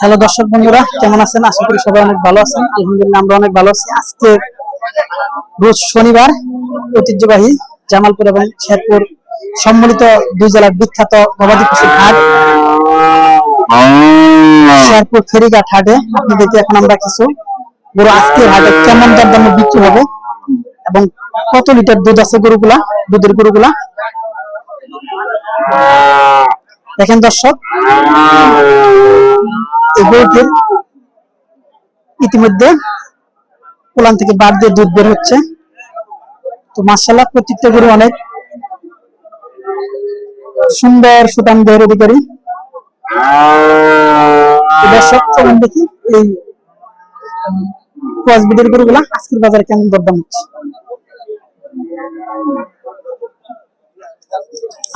Hello দর্শক বন্ধুরা, কেমন আছেন? আশা করি সবাই অনেক ভালো আছেন। আলহামদুলিল্লাহ, আমরা অনেক ভালো আছি। আজকে রোজ শনিবার ঐতিহ্যবাহী জামালপুর এবং শেরপুর সম্মিলিত দুই জেলার বিখ্যাত গবাদি পশুর হাট। শেরপুর ফেরিঘাট হাটে আপনাদেরকে এখন আমরা কিছু। গরু আজকের হাটে কেমন দর দামে বিক্রি হবে এবং কত লিটার দুধ আছে গরুগুলা, দুধের গরুগুলা? দেখেন দর্শক, এই গরুটির ইতিমধ্যে কোলান থেকে বাদ দিয়ে দুধ বের হচ্ছে। তো মার্শাল্লাহ প্রত্যেকটা গরু অনেক সুন্দর সুতাম দেহের অধিকারী। দর্শক চলুন দেখি এই গরুগুলা আজকের বাজারে কেমন দরদাম হচ্ছে?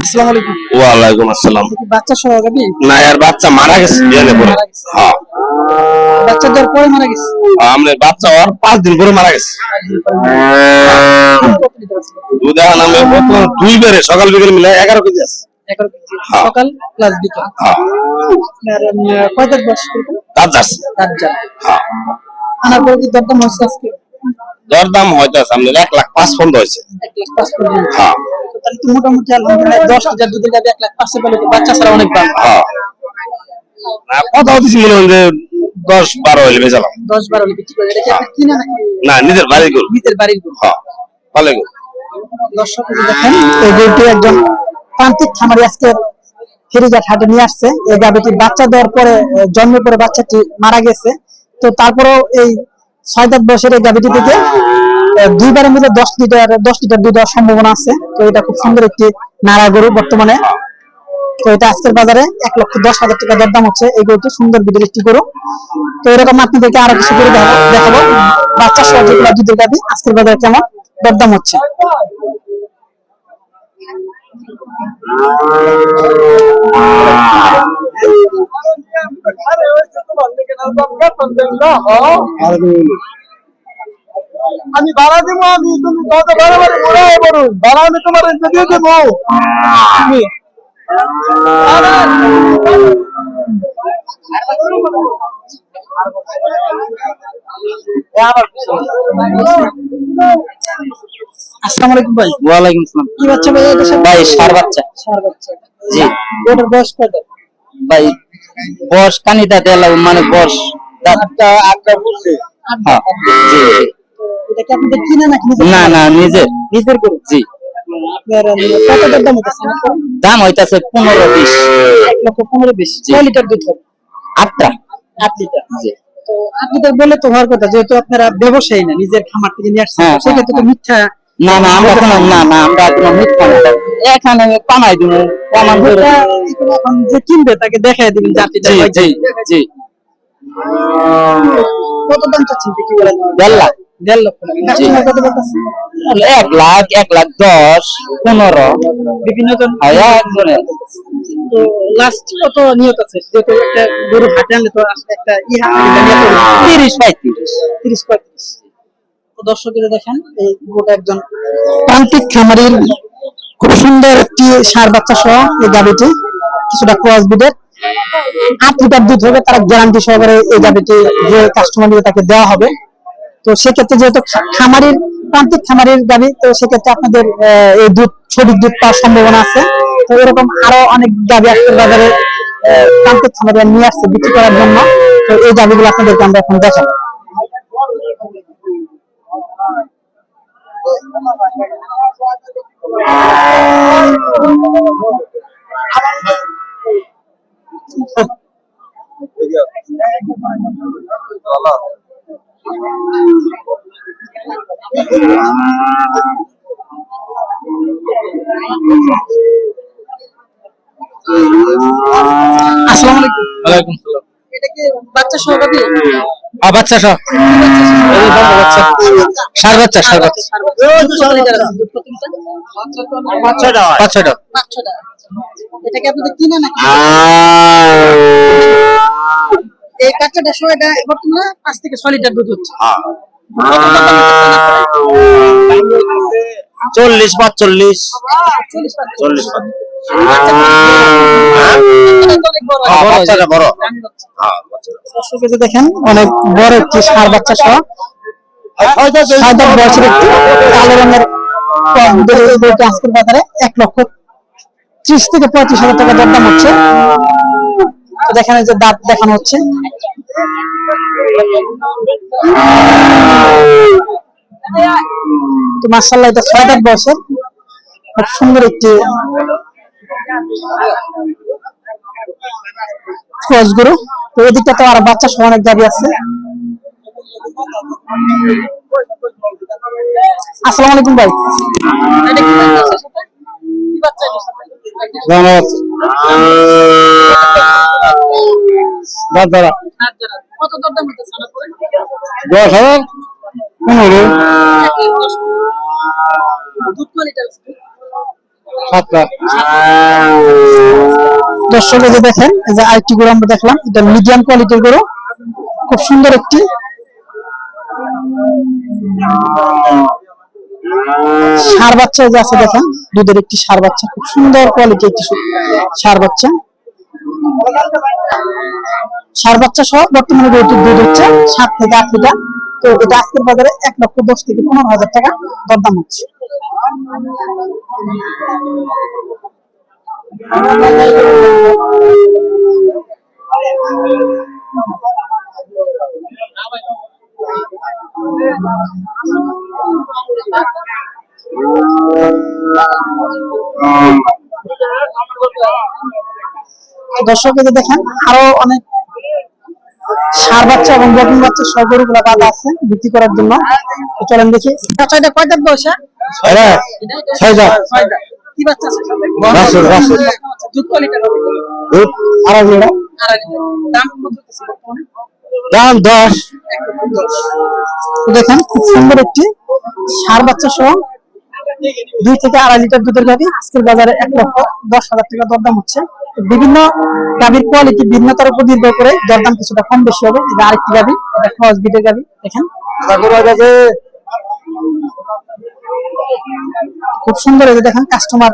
আসসালামু আলাইকুম। ওয়ালাইকুম আসসালাম। বাচ্চা সহ গাবি? না আর বাচ্চা মারা গেছে পরে। হ্যাঁ। বাচ্চা দেওয়ার পরে মারা গেছে? আমরা বাচ্চা আর দিন পরে মারা গেছে। লিটার আছে? দুধ এখন আমি দুই বেড়ে সকাল বিকেল মিলে এগারো কেজি আছে। এগারো কেজি। হ্যাঁ। সকাল প্লাস বিকাল। আপনার কয় তারিখ বয়স দাঁত যাচ্ছে হ্যাঁ। আনার পরে কি দরদাম হচ্ছে আজকে? দরদাম হয়তো আপনার এক লাখ পাঁচ পর্যন্ত হয়েছে। এক লাখ পাঁচ পর্যন্ত। হ্যাঁ। তাহলে তো মোটামুটি আলহামদুলিল্লাহ দশ লিটার দুধের গাড়ি এক লাখ পেলে তো বাচ্চা ছাড়া অনেক ভালো হ্যাঁ। কথা হচ্ছে মনে হয় যে দশ বারো হইলে বেচালাম দশ বারো হলে বিক্রি করে। এটা কি আপনি নাকি? না নিজের বাড়ি গরু। নিজের বাড়ির গরু? হ্যাঁ ভালো গরু। দর্শক দেখেন এই গরুটি একজন প্রান্তিক খামারি আজকে ফেরিঘাট হাটে নিয়ে আসছে। এই গাভিটি বাচ্চা দেওয়ার পরে জন্মের পরে বাচ্চাটি মারা গেছে। তো তারপরেও এই ছয় দাঁত বয়সের এই গাভিটি থেকে দুইবারের মধ্যে দশ লিটার দশ লিটার দুধ দেওয়ার সম্ভাবনা আছে। তো এটা খুব সুন্দর একটি নাড়া গরু বর্তমানে। তো এটা আজকের বাজারে এক লক্ষ দশ হাজার টাকা দরদাম হচ্ছে। এই গরুটি সুন্দর বিদের একটি গরু। তো এরকম আপনাদেরকে আরও কিছু করে দেখাবো দেখাবো। বাচ্চা সহ যেগুলো দুধের গাভি আজকের বাজারে কেমন দরদাম হচ্ছে। আমি ভাড়া দিব আমি তুমি কত ভাড়া বাড়ি ঘুরাই বলুন ভাড়া আমি তোমার দিয়ে দেবো তুমি আসসালামু আলাইকুম ভাই। ওয়ালাইকুম আসসালাম। কি বাচ্চা ভাই এটা সব ভাই সার বাচ্চা। সার বাচ্চা। জি। ওটার বয়স কত? ভাই বস কানিটা দেলা মানে বস দাঁত। আটটা বলছে। হ্যাঁ জি এটা কি কিনে নাকি না না নিজে নিজের গরু? জি। আপনার দাম হইতাছে পনেরো বিশ। এক লক্ষ পনেরো বিশ। লিটার দুধ হবে? আটটা। আট লিটার। জি। তো আট লিটার বলে তো হওয়ার কথা যেহেতু আপনারা ব্যবসায়ী না নিজের খামার থেকে নিয়ে আসছেন হ্যাঁ, সেক্ষেত্রে তো মিথ্যা না না আমরা কোনো না না আমরা কোনো মিথ্যা না। এখানে কামাই দিব কমান করে এখন যে কিনবে তাকে দেখাই দিবেন জাতিটা জি জি কত দাম চাচ্ছেন করার জন্য? দেড় লাখ। দেড় লক্ষ। এক লাখ এক লাখ দশ পনেরো। বিভিন্ন জন হয় একজনে তো লাস্ট কত নিয়ত আছে? যেহেতু একটা গরু হাটে আনলে তো আসলে একটা ইহা তিরিশ পঁয়ত্রিশ। তিরিশ পঁয়ত্রিশ। দর্শকেরা দেখেন, এই গোটা একজন প্রান্তিক খামারির খুব সুন্দর একটি সার বাচ্চা সহ এই গাবিটি কিছুটা ক্রস বিডের আট লিটার দুধ হবে, তারা গ্যারান্টি সহকারে এই গাবিটি যে কাস্টমার তাকে দেওয়া হবে। তো সেক্ষেত্রে যেহেতু খামারির প্রান্তিক খামারির গাবি তো সেক্ষেত্রে আপনাদের এই দুধ, সঠিক দুধ পাওয়ার সম্ভাবনা আছে। তো এরকম আরও অনেক গাবি আজকের বাজারে প্রান্তিক খামারিরা নিয়ে আসছে বিক্রি করার জন্য। তো এই গাবিগুলো আপনাদেরকে আমরা এখন দেখাবো। আসসালামু আলাইকুম ওয়ালাইকুম সালাম এটা কি বাচ্চা সহ। গাবি আ বাচ্চা সহ। বাচ্চা সার বাচ্চা সার বাচ্চা। পাঁচ ছয়টা পাঁচ ছয়টা। এটা আপনাদের কিনে নাকি? এই বাচ্চাটা সহ বর্তমানে পাঁচ থেকে ছয় লিটার দুধ হচ্ছে। চল্লিশ পাঁচচল্লিশ। চল্লিশ হ্যাঁ, দেখেন অনেক বড় একটি ষাঁড় বাচ্চা সহ একটি কালো রঙের কম দুধের গরুটি আজকের বাজারে এক লক্ষ ত্রিশ থেকে পঁয়ত্রিশ হাজার টাকা দরদাম হচ্ছে। দেখেন যে দাঁত দেখানো হচ্ছে। তো মার্শাল্লাহ এটা ছয় দাঁত বয়সের খুব সুন্দর একটি ক্রস গরু। তো এদিকটা তো আর বাচ্চা সহ অনেক গাড়ি আছে। আসসালামু আলাইকুম ভাই? দশ হাজার? পনেরো। দর্শক দেখেন যে আরেকটি গরু আমরা দেখলাম এটা মিডিয়াম কোয়ালিটির গরু। খুব সুন্দর একটি সার বাচ্চা যে আছে দেখেন, দুধের একটি সার বাচ্চা, খুব সুন্দর কোয়ালিটি একটি সার বাচ্চা। সার বাচ্চা সহ বর্তমানে গরুটির দুধ হচ্ছে সাত থেকে আট লিটার। তো এটা আজকের বাজারে এক লক্ষ দশ থেকে পনেরো হাজার টাকা দরদাম হচ্ছে। দর্শক এই যে দেখেন আরও অনেক সার বাচ্চা এবং বটন বাচ্চা সব গরুগুলা বাঁধা আছে বিক্রি করার জন্য। চলেন দেখি। বাচ্চা এটা কয় দাঁত হ্যাঁ? ছয়টা। ছয় ছয় কি বাচ্চা দুধ কোয়ালিটির হবে দুধ আড়াই লিটার। আড়াই লিটার। দাম কত? দাম দশ। দেখেন খুব সুন্দর একটি সার বাচ্চা সহ দুই থেকে আড়াই লিটার দুধের গাভি। আজকের বাজারে এক লক্ষ দশ হাজার টাকা দরদাম হচ্ছে। বিভিন্ন গাভির কোয়ালিটি ভিন্নতার উপর নির্ভর করে দরদাম কিছুটা কম বেশি হবে। এটা আরেকটি গাভি এটা ক্রস বিটের গাভি। দেখেন। খুব সুন্দর এই যে দেখেন কাস্টমার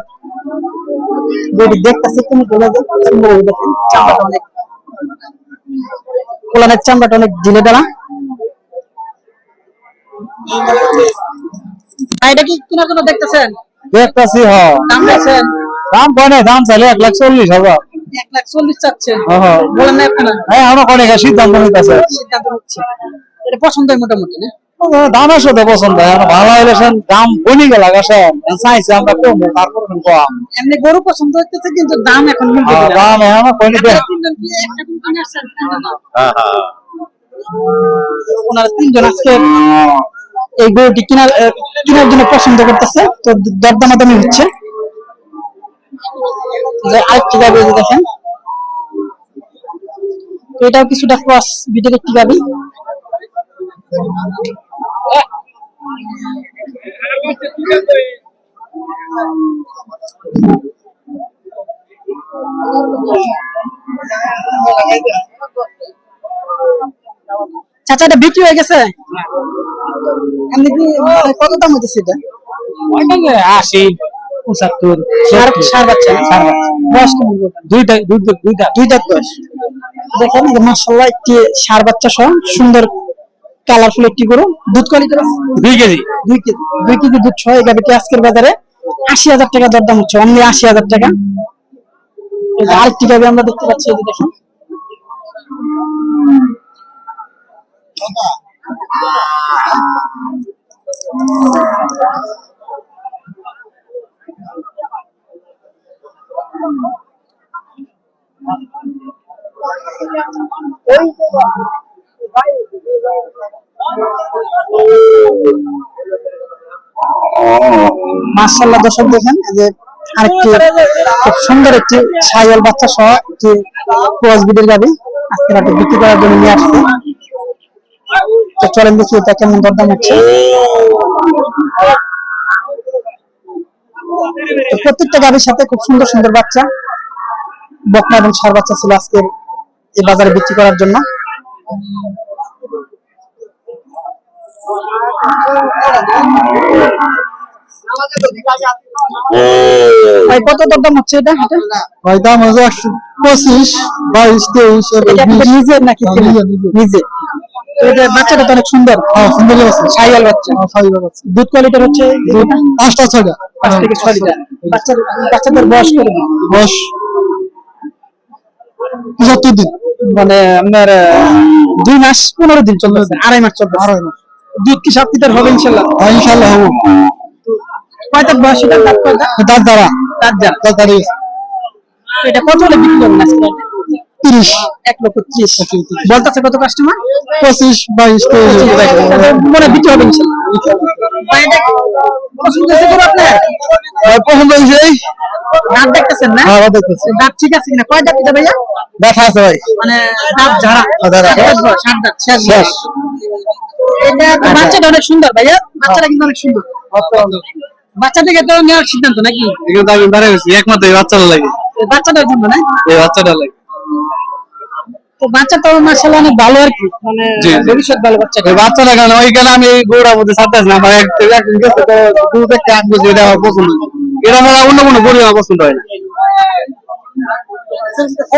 দেখতেছে এই দেখেন চামড়াটা অনেক। কোলানের চামড়াটা অনেক ঢিলে এটা কি কেনার জন্য দেখতেছেন? দেখতেছি হ। দাম দেখছেন দাম পড়ে দাম চাইলে এক লাখ চল্লিশ হাজার এক লাখ চল্লিশ চাচ্ছেন? হ্যাঁ। বলেন না আপনারা হ্যাঁ আমরা সিদ্ধান্ত নিতেছে। সিদ্ধান্ত এটা পছন্দ মোটামুটি না? সাথে পছন্দ? হয় আমরা ভালো হইলে দাম বনি গেল গেছে চাইছে আমরা কমবো তারপর কম। এমনি গরু পছন্দ হইতেছে কিন্তু দাম এখন দাম কইনি করে কিনে আসছেন? ওনারা তিনজন আজকে এই গরুটি কেনার আহ, কেনার জন্য পছন্দ করতেছে তো দরদামাদামি হচ্ছে। যে আরেকটি গাবি এই দেখেন। তো এটাও কিছুটা ক্রস বিটের একটি গাবি। চাচা এটা বিক্রি হয়ে গেছে? কি মানে কত দাম হইতেছে এটা? আশি পঁচাত্তর সার বাচ্চা? না? সার বাচ্চা। বয়স কেমন? দুইটা দুইটা দুইটা। দুই দাঁত বয়স। দেখেন যে মাশাআল্লাহ একটি সার বাচ্চা সহ সুন্দর কালারফুল একটি গরু। দুধ কোয়ালিটির আছে দুই কেজি। দুই কেজি। দুই কেজি দুধ সহ এই আজকের বাজারে আশি হাজার টাকা দরদাম হচ্ছে অনলি আশি হাজার টাকা। আরেকটি গাভি আমরা দেখতে পাচ্ছি এই দেখেন। মার্শাল্লাহ দর্শক দেখেন যে আরেকটি খুব সুন্দর একটি ছাগল বাচ্চা সহ একটি ক্রস গাবি আজকে রাতে বিক্রি করার জন্য নিয়ে আসছে। তো চলেন দেখি এটা কেমন দরদাম হচ্ছে। প্রত্যেকটা গাড়ির সাথে খুব সুন্দর সুন্দর বাচ্চা, বকনা এবং সার বাচ্চা ছিল আজকের এই বাজারে বিক্রি করার জন্য। ভাই কত দরদাম হচ্ছে এটা? এটা? ভাই দাম হচ্ছে পঁচিশ বাইশ তেইশ এটা নাকি নিজের, নিজের। নিজে বাচ্চাটা তো অনেক সুন্দর। সুন্দর আছে সাইয়াল বাচ্চা। ফাইবার দুধ কোয়ালিটির হচ্ছে পাঁচটা ছয়টা। পাঁচ থেকে ছয় বাচ্চার বাচ্চাদের বয়স করে বয়স পঁচাত্তর দিন। মানে আপনার দুই মাস পনেরো দিন চলবে আড়াই মাস চলতেছে। আড়াই মাস। দুধ কি সাত লিটার হবে ইনশাল্লাহ? হ্যাঁ ইনশাল্লাহ হব। কয়টা? বয়স এটা দাঁত কয়টা দ্বারা। দাঁত যারা তার তারিখ এটা কত হলে বিক্রি করবেন আজকে? তিরিশ। এক লক্ষ ত্রিশ। বলতেছে কত কাস্টমার পঁচিশ বাইশ মনে বিক্রি হবে ইনশাল্লাহ। ভাই, এটা পছন্দ হয়েছে তো আপনার? পছন্দ হয়েছে দাঁত দেখতেছেন না? হ্যাঁ দেখতেছি। দাঁত ঠিক আছে কিনা? কয় দাঁত ভাইয়া? আছে ভাই। মানে দাঁত ঝাড়া। সাত দাঁত শেষ শেষ। এটা বাচ্চাটা অনেক সুন্দর ভাইয়া। বাচ্চাটা কিন্তু অনেক সুন্দর। বাচ্চা থেকে তো নেওয়ার সিদ্ধান্ত নাকি? এখানে তো আমি গেছি একমাত্র এই বাচ্চাটা লাগে। বাচ্চাটার জন্য না? এই বাচ্চাটা লাগে। তো বাচ্চা তো মাসাল্লাহ অনেক ভালো আর কি। মানে জি, জি। ভবিষ্যৎ ভালো বাচ্চা। বাচ্চাটা কেন ওইখানে আমি গরুটার মধ্যে ছাড়তেছি না আমার এক- একদিন গেছে তো গরু দেখতে আগ বুঝি এটা আমার পছন্দ। এটা আমার অন্য কোনো গরু আমার পছন্দ হয় না। তো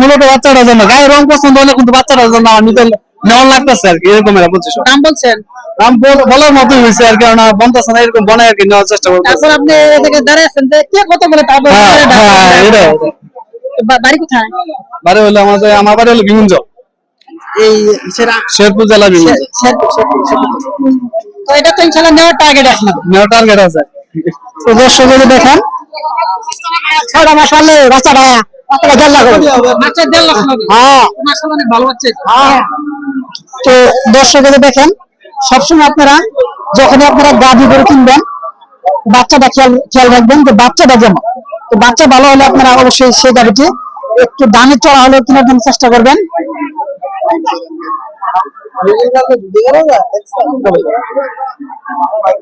মূলত বাচ্চাটার জন্য। গায়ের রং পছন্দ হলে কিন্তু বাচ্চাটার জন্য নিতে নেওয়ার লাগতেছে আর কি এরকম দাম বলছেন? দাম বল- বলার মতো হয়েছে আর কি না এরকম আর কি নেওয়ার চেষ্টা করতেছে। তারপর আপনি এদিকে দাঁড়িয়ে আছেন যে কে কত বলে তারপর হ্যাঁ হ্যাঁ বাড়ি কোথায়? বাড়ি হলো আমাদের আমার বাড়ি হলো বিমুঞ্জ। এই শেরপুর জেলা বিমুঞ্জ। তো এটা তো ইনশাল্লাহ নেওয়ার টার্গেট নেওয়ার টার্গেট আছে। তো দর্শক যদি দেখেন। ছয়টা মাস হলে বাচ্চা তো দর্শক যদি দেখেন। সবসময় আপনারা যখন আপনারা গাড়ি করে কিনবেন, বাচ্চাটা খেয়াল খেয়াল রাখবেন যে বাচ্চাটা যেমন। তো বাচ্চা ভালো হলে আপনারা অবশ্যই সেই গাড়িটি একটু দামে চড়া হলেও কেনার জন্য চেষ্টা করবেন।